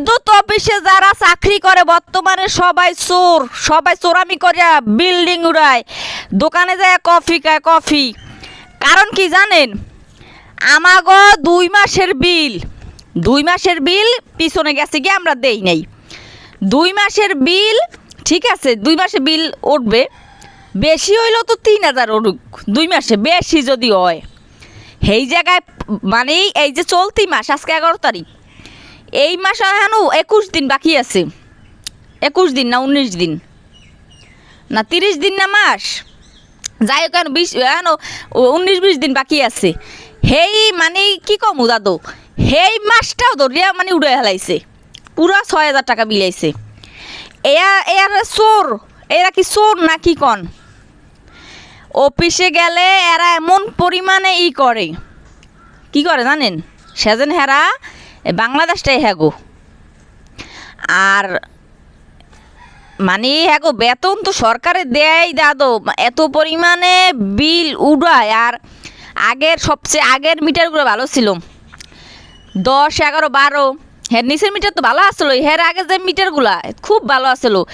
বিদ্যুৎ অফিসে যারা চাকরি করে, বর্তমানে সবাই চোর। সবাই চোরামি করে বিল্ডিং উড়ায়। দোকানে যায় কফি খায়, কফি। কারণ কি জানেন? আমাগো দুই মাসের বিল। দুই মাসের বিল পিছনে গেছে গিয়ে আমরা দেই নাই। দুই মাসের বিল, ঠিক আছে, দুই মাসে বিল উঠবে। বেশি হইলেও তো তিন হাজার উঠুক দুই মাসে বেশি যদি হয়। সেই জায়গায় মানে এই যে চলতি মাস, আজকে এগারো তারিখ। এই মাস এখন একুশ দিন বাকি আছে। একুশ দিন না উনিশ দিন। না, তিরিশ দিন না মাস। যাই হোক বিশ এখন উনিশ বিশ দিন বাকি আছে। সেই মানে কি কমু দাদু? সেই মাসটাও ধরিয়া মানে উড়ে হেলাইছে পুরা ছয় হাজার টাকা বিলাইছে। এয়া এরা চোর? এরা কি চোর না কি কন? অফিসে গেলে এরা এমন পরিমাণে ই করে। কি করে জানেন? সেজেন হেরা বাংলাদেশটাই হ্যাগো। আর মানে হ্যাগো, বেতন তো সরকারে দেয় দাদো, এত পরিমাণে বিল উড়ায়। আর আগের সবচেয়ে আগের মিটারগুলো ভালো ছিল। দশ, এগারো, বারো হ্যাঁ নিচের মিটার তো ভালো আসলো। হ্যাঁ আগে যে মিটারগুলা খুব ভালো আসলো।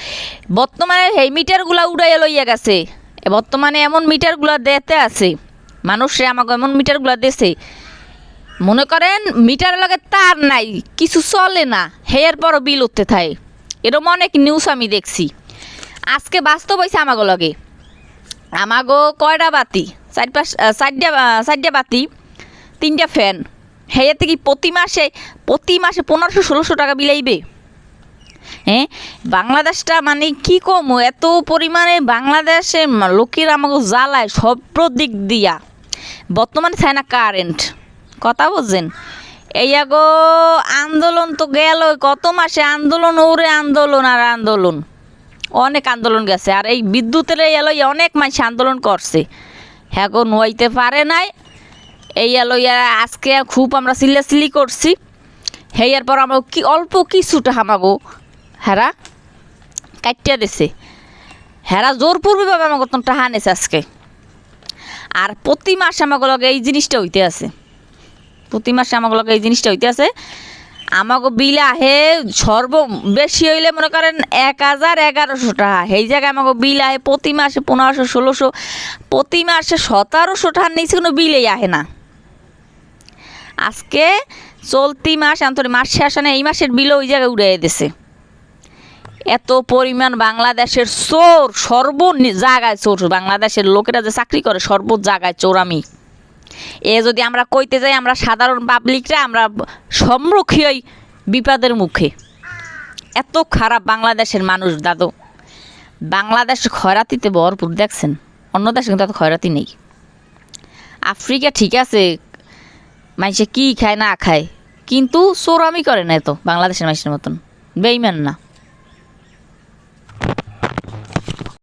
বর্তমানে সেই মিটারগুলা উড়াইয়া লইয়া গেছে। বর্তমানে এমন মিটারগুলা দেতে আছে। মানুষে আমাকে এমন মিটারগুলা দেছে। মনে করেন মিটারের লগে তার নাই, কিছু চলে না। হেয়ার পরও বিল উঠতে থাকে। এরকম অনেক নিউজ আমি দেখছি। আজকে বাস্তব হয়েছে আমাগো লগে। আমাগো কয়টা বাতি? চার পাঁচ চারটা চারটা বাতি তিনটা ফ্যান। হেয়াতে থেকে প্রতি মাসে প্রতি মাসে পনেরোশো, ষোলোশো টাকা বিলাইবে হ্যাঁ? বাংলাদেশটা মানে কি কম? এত পরিমাণে বাংলাদেশে লোকের আমাকে জ্বালায় সব দিক দিয়া। বর্তমানে চায় না কারেন্ট কথা বুঝছেন? এই আগো আন্দোলন তো গেল, কত মাসে আন্দোলন, ওরে আন্দোলন আর আন্দোলন। অনেক আন্দোলন গেছে, আর এই বিদ্যুতের এলো অনেক মানুষ আন্দোলন করছে। হ্যাঁ গো, নোয়াইতে পারে নাই। এই এলো আজকে খুব আমরা সিল্লাসিলি করছি। হেয়ার পর আমরা কি, অল্প কিছুটা হামাগো হেরা, কাটিয়া দিছে। হেরা জোরপূর্বভাবে আমাকে তো টাহা নেছে আজকে। আর প্রতি মাসে আমাকে এই জিনিসটা হইতে আছে। প্রতি মাসে আমাকে লগে এই জিনিসটা হইতে আছে। আমাকে বিল আহে সর্ব বেশি হইলে মনে করেন এক হাজার এগারোশো টাকা। সেই জায়গায় আমাকে বিল আহে প্রতি মাসে পনেরোশো, ষোলোশো, প্রতি মাসে সতেরোশো টাকার নিচে কোনো বিলেই আহে না। আজকে চলতি মাস, আন্তরিক মাস শেষ এই মাসের বিলও ওই জায়গায় উড়ে দিছে। এত পরিমাণ বাংলাদেশের চোর, সর্ব জায়গায় চোর। বাংলাদেশের লোকেরা যে চাকরি করে, সর্ব জায়গায় চোর আমি এ যদি আমরা কইতে যাই, আমরা সাধারণ পাবলিকরা, আমরা সম্মুখী হই বিপদের মুখে। এত খারাপ বাংলাদেশের মানুষ, দাদু। বাংলাদেশ খয়রাতিতে ভরপুর, দেখছেন? অন্য দেশে কিন্তু এত খয়রাতি নেই। আফ্রিকা ঠিক আছে, মানুষে কি খায়, না খায়, কিন্তু চোরামি করে না এত বাংলাদেশের মানুষের মতন। বেইমান না।